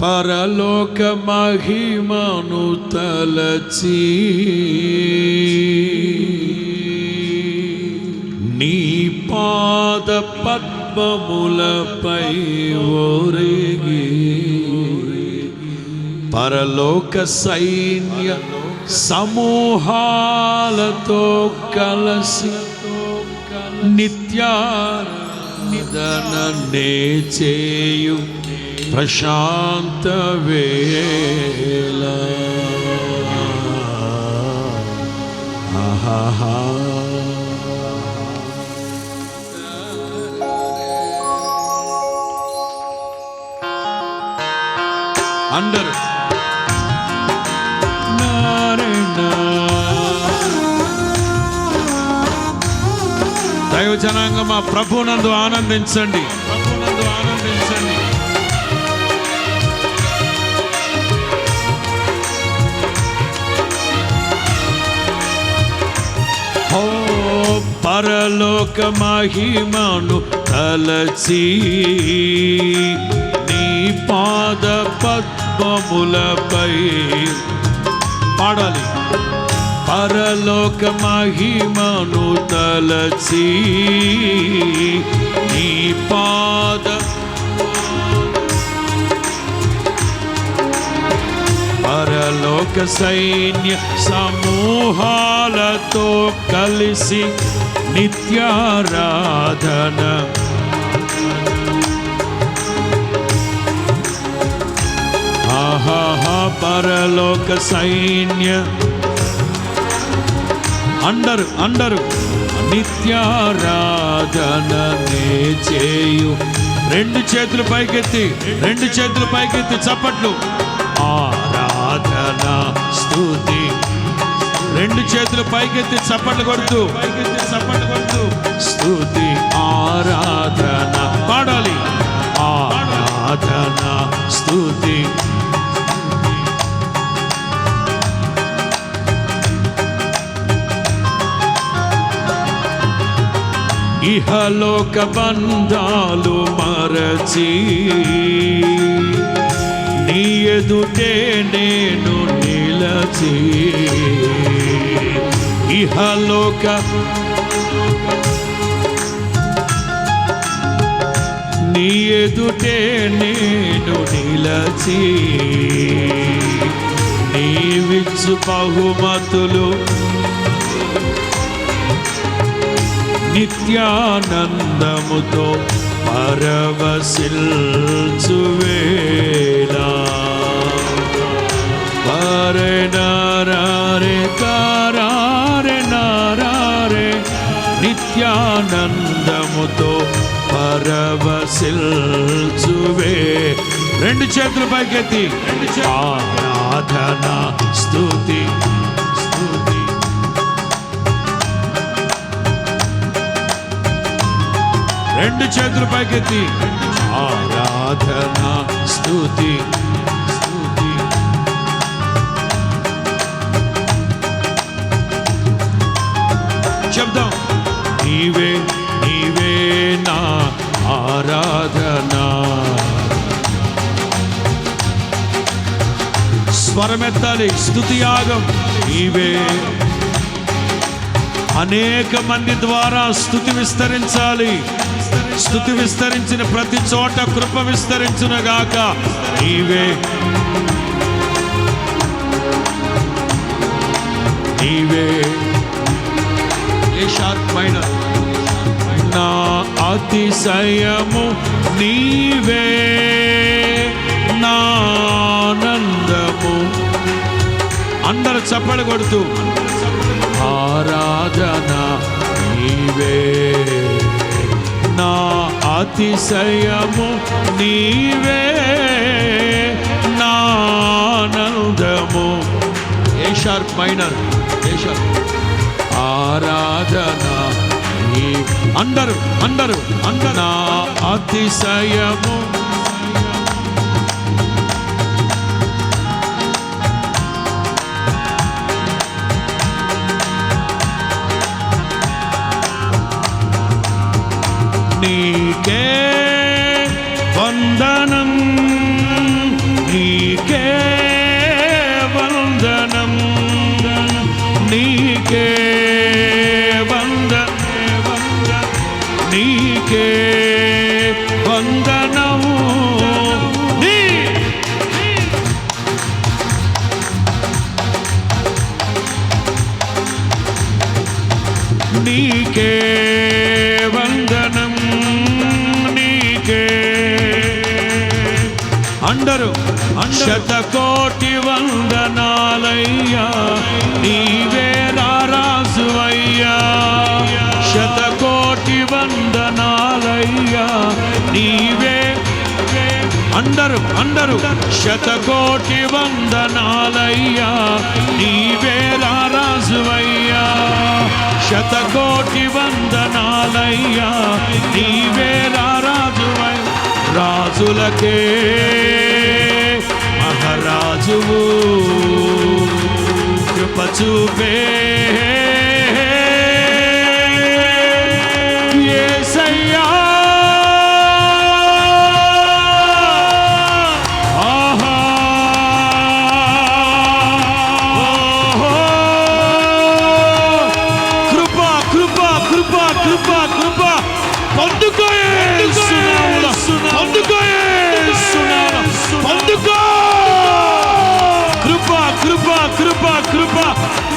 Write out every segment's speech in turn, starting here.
పరలోక మహిమను తలచి నీ పాద పద్మములపై ఓరేగి పరలోక సైన్య సమూహాలతో కలసి నిత్య నిత్యానందనే చేయు ప్రశాంత వేళ. ఆహాహా. అందరు. దైవ జనాంగం మా ప్రభునందు ఆనందించండి. ప్రభునందు ఆనందించండి. పరలోక మహిమను తలచి నీ పాద పద్మములపై పాడాలి. పరలోక మహిమను తలచి నీ పాద పరలోక సైన్య సమూహాలతో కలిసి నిత్యారాధన. ఆహాహా పరలోక సైన్య. అండరు అండరు నిత్యారాధన నిత్యారాధననే చేయు. రెండు చేతులు పైకెత్తి రెండు చేతులు పైకెత్తి చప్పట్లు. ఆరాధన స్థుతి రెండు చేతులు పైకెత్తి చప్పట్లు కొడుతూ పైకెత్తి చప్పట్లు కొడుతూ. స్థుతి ఆరాధన. పాడాలి. ఆరాధన స్థుతి. ఇహలోక బంధాలు మరచి నీ ఎదుటే నేను నిలచి ఇహలోక. నీ ఎదుటే నేను నిలచి నీవిచ్చు బహుమతులు. నిత్యానందముతో పరవశిల్చువేలా నిత్యానందముతో పరవశిల్చువే. రెండు చేతులు పైకెత్తి. ఆరాధన స్తుతి రెండు చేతులు పైకెత్తి. ఆరాధన స్తుతి. స్వరమెత్తాలి స్థుతియాగం నీవే. అనేక మంది ద్వారా స్థుతి విస్తరించాలి. స్థుతి విస్తరించిన ప్రతి చోట కృప విస్తరించునగాక నీవే. నీవే. ఏషాత్మైన నా అతిశయము నీవే. అందరు చప్పలు కొడుతూ ఆరాధన నీవే నా అతిశయము నీవే నా ఆనందము. A sharp minor A sharp. ఆరాధన నీ అందరు అందరు అందరు నా అతిశయము నీకే వందనం నీకే వందనం నీకే వంద నీకే వందనము. నీకే అందరూ శతకోటి వందనాలయ్యా నీవే రారాజువయ్యా శతకోటి వందనాలయ్యా నీవే. అందరూ అందరూ శతకోటి వందనాలయ్యా నీవే రాజువయ్యా. శతకోటి వందనాలయ్యా నీవే రాజువయ్యా. రాజులకే రాజువు కృప చూపే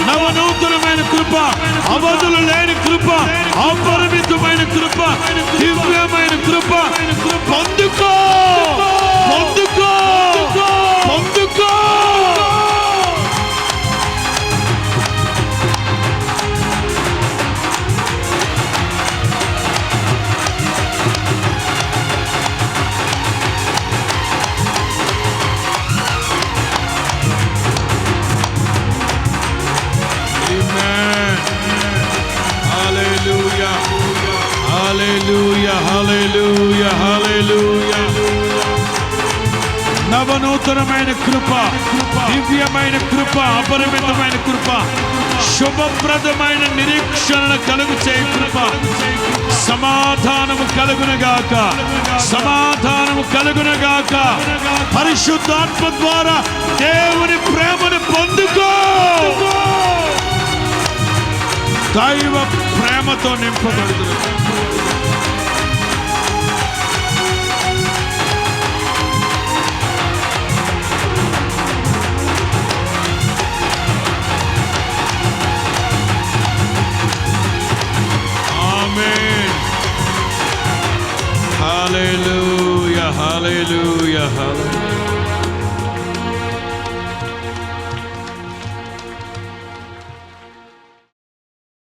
నవనూతనమైన కృప అవధులు లేని కృప అపరిమితమైన కృప దివ్యమైన కృప పొందుకో Hallelujah. Hallelujah. నవనూతనమైన కృప దివ్యమైన కృప అపరిమితమైన కృప శుభప్రదమైన నిరీక్షణ కలుగు చేయ కృప సమాధానము కలుగునగాక సమాధానము కలుగునగాక పరిశుద్ధాత్మ ద్వారా దేవుని ప్రేమను పొందుకో దైవ ప్రేమతో నింపబడుతుంది హల్లెలూయా హల్లెలూయా హల్లెలూయా